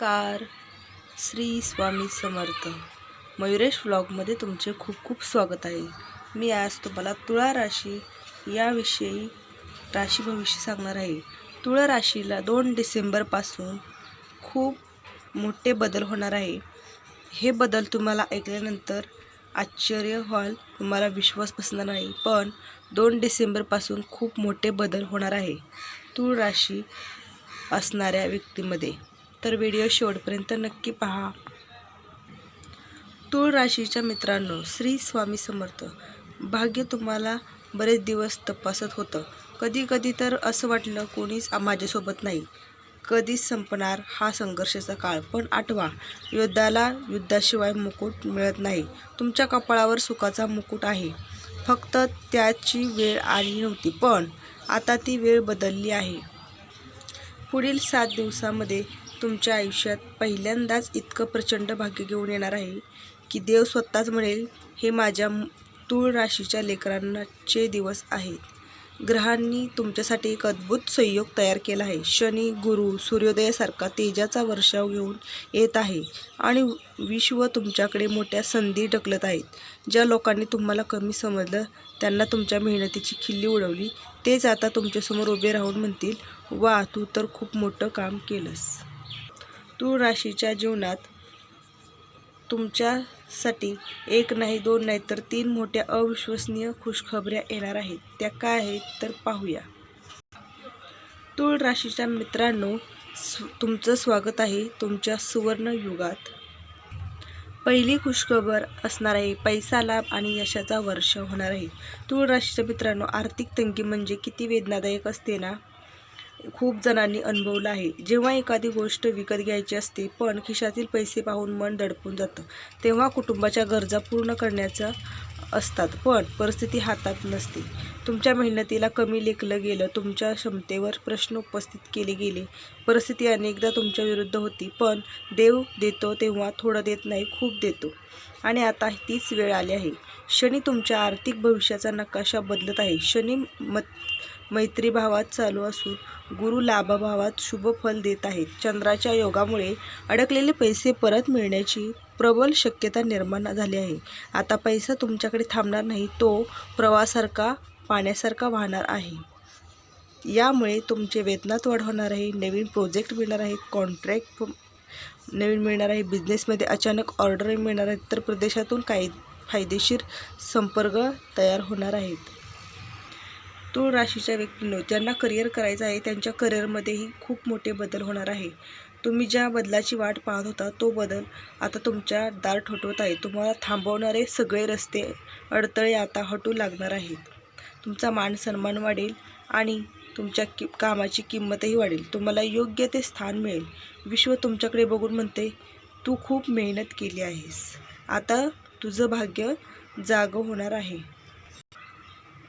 नमस्कार. श्री स्वामी समर्थ. मयुरेश व्लॉगमध्ये तुमचे खूप खूप स्वागत आहे. मी आज तुम्हाला तुळा राशी याविषयी राशी भविष्य सांगणार आहे. तुळा राशीला दोन डिसेंबरपासून खूप मोठे बदल होणार आहे. हे बदल तुम्हाला ऐकल्यानंतर आश्चर्य व्हाल तुम्हाला विश्वास बसणार नाही. पण दोन डिसेंबरपासून खूप मोठे बदल होणार आहे. तूळ राशी असणाऱ्या व्यक्तीमध्ये. तर व्हिडिओ शेवटपर्यंत नक्की पहा. तूळ राशीच्या मित्रांनो श्री स्वामी समर्थ. भाग्य तुम्हाला बरेच दिवस तपासत होतं. कधी कधी तर असं वाटलं कोणीच माझ्यासोबत नाही. कधीच संपणार हा संघर्षाचा काळ. पण आठवा युद्धाला युद्धाशिवाय मुकुट मिळत नाही. तुमच्या कपाळावर सुखाचा मुकुट आहे. फक्त त्याची वेळ आली नव्हती पण आता ती वेळ बदलली आहे. पुढील सात दिवसामध्ये तुमच्या आयुष्यात पहिल्यांदाच इतकं प्रचंड भाग्य घेऊन येणार आहे की देव स्वतःच म्हणेल हे माझ्या तूळ राशीच्या लेकरांचे दिवस आहेत. ग्रहांनी तुमच्यासाठी एक अद्भुत संयोग तयार केला आहे. शनी गुरु सूर्योदयासारखा तेजाचा वर्षाव घेऊन येत आहे आणि विश्व तुमच्याकडे मोठ्या संधी ढकलत आहेत. ज्या लोकांनी तुम्हाला कमी समजलं त्यांना तुमच्या मेहनतीची खिल्ली उडवली तेच आता तुमच्यासमोर उभे राहून म्हणतील वा तू तर खूप मोठं काम केलंस. तूळ राशीच्या जीवनात तुमच्यासाठी एक नाही दोन नाही तर तीन मोठ्या अविश्वसनीय खुशखबऱ्या येणार आहेत. त्या काय आहेत तर पाहूया. तूळ राशीच्या मित्रांनो तुमचं स्वागत आहे तुमच्या सुवर्ण युगात. पहिली खुशखबर असणार आहे पैसा लाभ आणि यशाचा वर्ष होणार आहे. तूळ राशीच्या मित्रांनो आर्थिक तंगी म्हणजे किती वेदनादायक असते ना? खूप जणांनी अनुभवलं आहे. जेव्हा एखादी गोष्ट विकत घ्यायची असते पण खिशातील पैसे पाहून मन दडपून जातं तेव्हा कुटुंबाच्या गरजा पूर्ण करण्याचा असतात पण परिस्थिती हातात नसते. तुमच्या मेहनतीला कमी लेखलं गेलं तुमच्या क्षमतेवर प्रश्न उपस्थित केले गेले. परिस्थिती अनेकदा तुमच्या विरुद्ध होती पण देव देतो तेव्हा थोडं देत नाही खूप देतो. आणि आता तीच वेळ आली आहे. शनी तुमच्या आर्थिक भविष्याचा नकाशा बदलत आहे. शनी मत मैत्री भावात चालू असून गुरु लाभभावात शुभ फल देत आहेत. चंद्राच्या योगामुळे अडकलेले पैसे परत मिळण्याची प्रबल शक्यता निर्माण झाली आहे. आता पैसा तुमच्याकडे थांबणार नाही तो प्रवासारखा पाण्यासारखा वाहणार आहे. यामुळे तुमचे वेतनात वाढ होणार आहे. नवीन प्रोजेक्ट मिळणार आहेत कॉन्ट्रॅक्ट नवीन मिळणार आहे. बिझनेसमध्ये अचानक ऑर्डर मिळणार आहेत. तर प्रदेशातून काही फायदेशीर संपर्क तयार होणार आहेत. तूळ राशीच्या व्यक्तींनो ज्यांना करिअर करायचं आहे त्यांच्या करिअरमध्येही खूप मोठे बदल होणार आहे. तुम्ही ज्या बदलाची वाट पाहत होता तो बदल आता तुमच्या दार ठोठवत आहे. तुम्हाला थांबवणारे सगळे रस्ते अडथळे आता हटू लागणार आहेत. तुमचा मान सन्मान वाढेल आणि तुमच्या कि कामाची किंमतही वाढेल. तुम्हाला योग्य ते स्थान मिळेल. विश्व तुमच्याकडे बघून म्हणते तू खूप मेहनत केली आहेस. आता तुझं भाग्य जागं होणार आहे.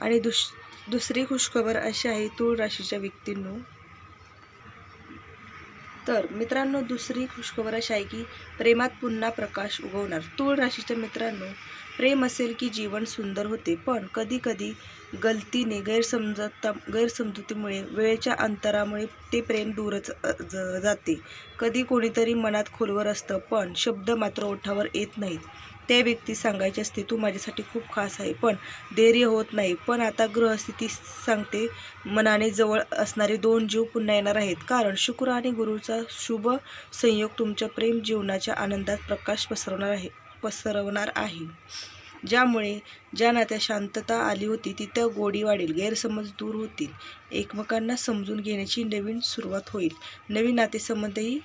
आणि दुस दुसरी खुशखबर अशी आहे तूळ राशीच्या व्यक्तींनो. तर मित्रांनो दुसरी खुशखबर अशी आहे की प्रेमात पुन्हा प्रकाश उगवणार. तूळ राशीच्या मित्रांनो प्रेम असेल की जीवन सुंदर होते पण कधी कधी गलतीने गैरसमजता गैरसमजुतीमुळे वेळेच्या अंतरामुळे ते प्रेम दूरच ज- जाते. कधी कोणीतरी मनात खोलवर असतं पण शब्द मात्र ओठावर येत नाहीत. त्या व्यक्ती सांगायची असते तू माझ्यासाठी खूप खास आहे पण धैर्य होत नाही. पण आता ग्रहस्थिती सांगते मनाने जवळ असणारे दोन जीव पुन्हा येणार आहेत. कारण शुक्र आणि गुरुचा शुभ संयोग तुमच्या प्रेम जीवनाच्या आनंदात प्रकाश पसरवणार आहे पसरवणार आहे. ज्यामुळे ज्या नात्या शांतता आली होती तिथं गोडी वाढेल गैरसमज दूर होतील. एकमेकांना समजून घेण्याची नवीन सुरुवात होईल. नवीन नातेसंबंधही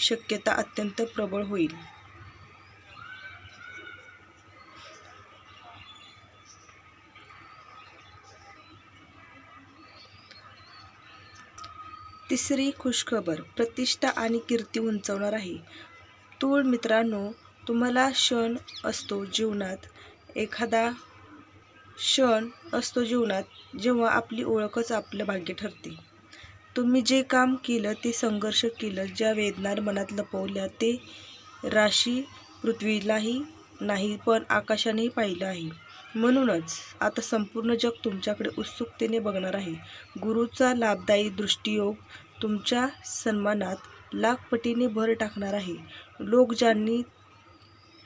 शक्यता अत्यंत प्रबळ होईल. तिसरी खुशखबर प्रतिष्ठा आणि कीर्ती उंचावणार आहे. तूळ मित्रांनो तुम्हाला क्षण असतो जीवनात. एखादा क्षण असतो जीवनात जेव्हा आपली ओळखच आपलं भाग्य ठरते. तुम्ही जे काम केलं ते संघर्ष केलं ज्या वेदना मनात लपवल्या ते राशी पृथ्वीलाही नाही पण आकाशानेही पाहिलं आहे. म्हणूनच आता संपूर्ण जग तुमच्याकडे उत्सुकतेने बघणार आहे. गुरुचा लाभदायी दृष्टियोग तुमच्या सन्मानात लाखपटीने भर टाकणार आहे. लोक ज्यांनी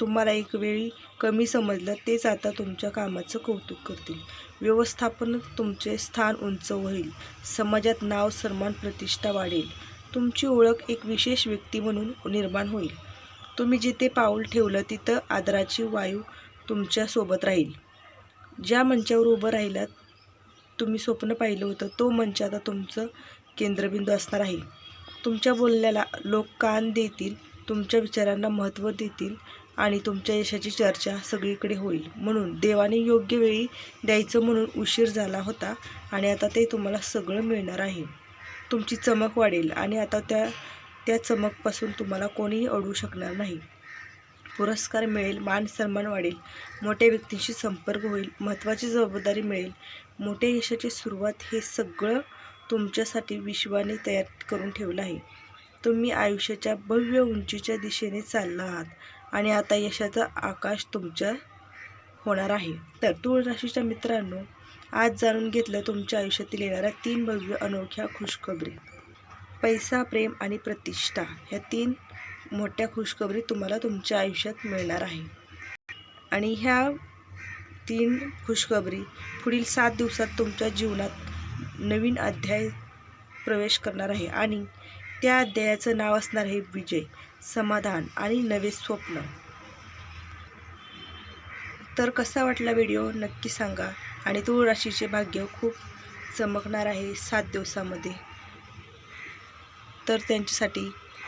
तुम्हाला एक वेळी कमी समजलं तेच आता तुमच्या कामाचं कौतुक करतील. व्यवस्थापन तुमचे स्थान उंच होईल. समाजात नाव सन्मान प्रतिष्ठा वाढेल. तुमची ओळख एक विशेष व्यक्ती म्हणून निर्माण होईल. तुम्ही जिथे पाऊल ठेवलं तिथं आदराची वायू तुमच्यासोबत राहील. ज्या मंचावर उभं राहिलात तुम्ही स्वप्न पाहिलं होतं तो मंच आता तुमचं केंद्रबिंदू असणार आहे. तुमच्या बोलण्याला लोक कान देतील तुमच्या विचारांना महत्त्व देतील आणि तुमच्या यशाची चर्चा सगळीकडे होईल. म्हणून देवाने योग्य वेळी द्यायचं म्हणून उशीर झाला होता आणि आता ते तुम्हाला सगळं मिळणार आहे. तुमची चमक वाढेल आणि आता त्या त्या चमकपासून तुम्हाला कोणीही अडवू शकणार नाही. पुरस्कार मिळेल मान सन्मान वाढेल मोठ्या व्यक्तींशी संपर्क होईल महत्त्वाची जबाबदारी मिळेल. मोठ्या यशाची सुरुवात हे सगळं तुमच्यासाठी विश्वाने तयार करून ठेवलं आहे. तुम्ही आयुष्याच्या भव्य उंचीच्या दिशेने चालला आहात आणि आता यशाचा आकाश तुमच्या होणार आहे. तर तूळ राशीच्या मित्रांनो आज जाणून घेतलं तुमच्या आयुष्यातील येणाऱ्या तीन भव्य अनोख्या खुशखबरी. पैसा प्रेम आणि प्रतिष्ठा ह्या तीन मोठ्या खुशखबरी तुम्हाला तुमच्या आयुष्यात मिळणार आहे. आणि ह्या तीन खुशखबरी पुढील सात दिवसात तुमच्या जीवनात नवीन अध्याय प्रवेश करणार आहे. आणि त्या अध्यायाचं नाव असणार आहे विजय समाधान आणि नवे स्वप्न. तर कसा वाटला व्हिडिओ नक्की सांगा. आणि तूळ राशीचे भाग्य खूप चमकणार आहे सात दिवसामध्ये. तर त्यांच्यासाठी